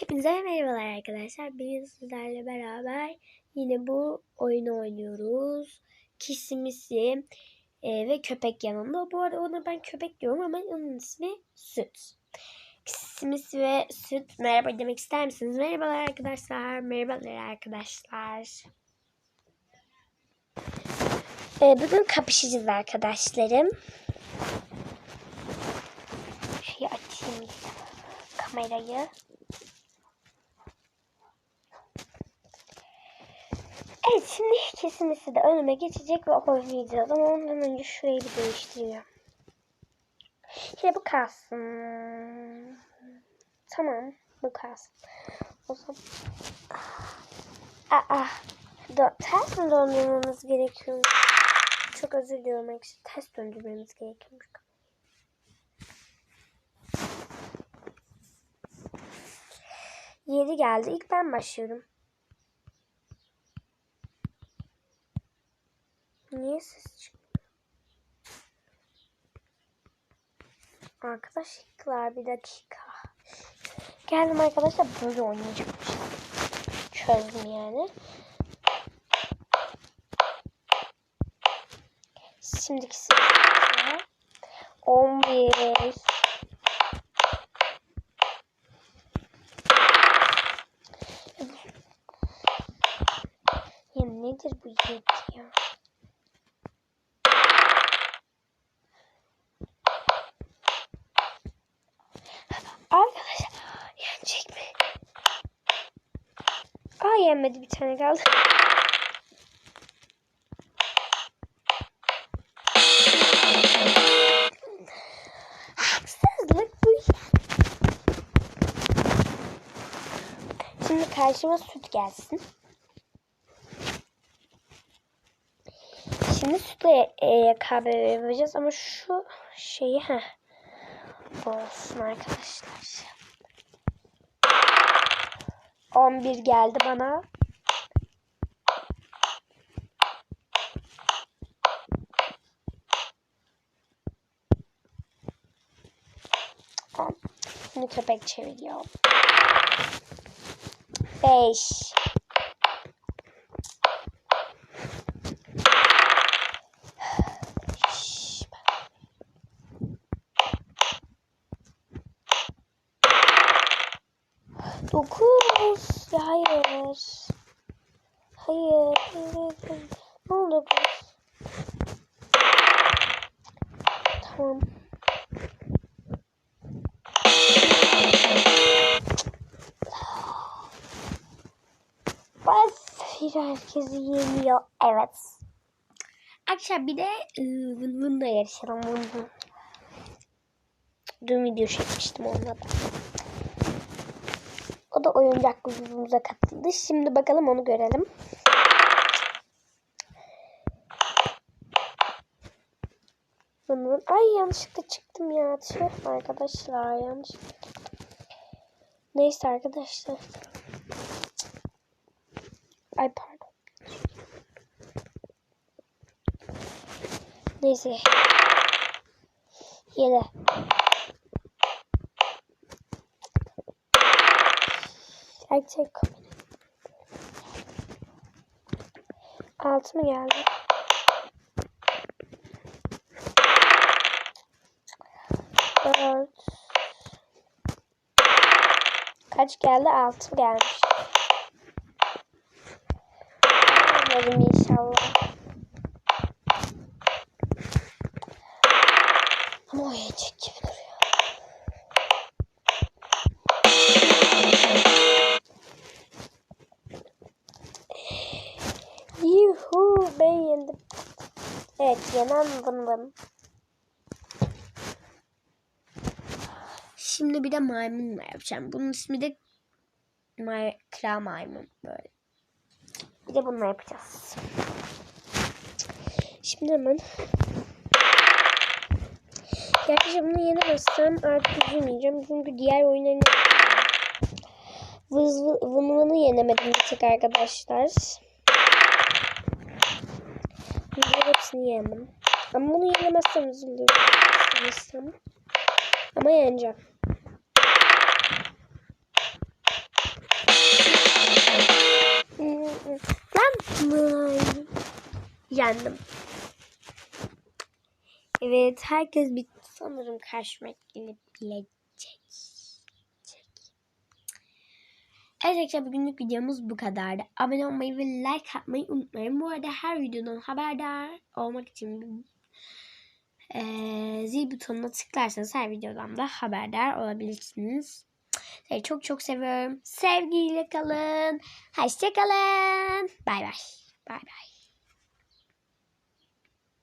Hepinize merhabalar arkadaşlar. Bugün sizlerle beraber yine bu oyunu oynuyoruz. Kisimisi e, ve köpek yanında. Bu arada ona ben köpek diyorum ama onun ismi Süt. Kisimisi ve Süt merhaba demek ister misiniz? Merhabalar arkadaşlar. Merhabalar arkadaşlar. E, bugün kapışacağız arkadaşlarım. Şöyle açayım kamerayı. Evet şimdi kesimisi de önüme geçecek ve oynayacağız ama ondan önce şurayı bir değiştireceğim. Yine bu kalsın. Tamam bu kalsın. O zaman... Aa, dö- ters mi döndürmemiz gerekiyor? Çok özür diliyorum arkadaşlar. Ters döndürmemiz gerekiyormuş. Yeri geldi. İlk ben başlıyorum. Niye ses çıkmıyor? Arkadaşlar bir dakika. Geldim arkadaşlar böyle oynayacakmış. Çözdüm yani. Şimdiki sırada 11 Ya nedir bu yedi ya? Arkadaşlar yenecek mi? Aa yenmedi bir tane kaldı. Haksızlık bu. Şimdi karşıma süt gelsin. Şimdi sütle e, kahve yapacağız ama şu şeyi ha olsun arkadaşlar. 11 geldi bana. Şimdi köpek çeviriyor. 5 Dokuz. Ya hayır. Hayır. Hayır. hayır. Ne oldu dokuz? Tamam. Bas. Herkesi yeniyor. Evet. Akşam bir de vın vınla yarışalım. Dün video çekmiştim onunla da. O da oyuncak grubumuza katıldı. Şimdi bakalım onu görelim. Bunun... Ay yanlışlıkla çıktım ya. Tüh arkadaşlar çıktım. Neyse arkadaşlar. Ay pardon. Neyse. Yine. Gerçek. Altı mı geldi? Dört. Kaç geldi? Altı gelmiş. Umarım inşallah. Yenen vın vın. Şimdi bir de maymunla yapacağım. Bunun ismi de may kral maymun böyle. Bir de bununla yapacağız. Şimdi hemen Gerçi bunu yenemezsem artık üzülmeyeceğim. Çünkü diğer oyunlarını Vız vı- vın vını yenemedim bir tek arkadaşlar. Bunların hepsini yemem. Ama bunu yenemezsem üzülürüm. Ama yeneceğim. Lan Yendim. Evet herkes bitti sanırım karşıma gelebilecek. Arkadaşlar bugünlük videomuz bu kadardı. Abone olmayı ve like atmayı unutmayın. Bu arada her videodan haberdar olmak için eee zil butonuna tıklarsanız her videodan da haberdar olabilirsiniz. Sizi çok çok seviyorum. Sevgiyle kalın. Hoşçakalın. Bay bay. Bay bay.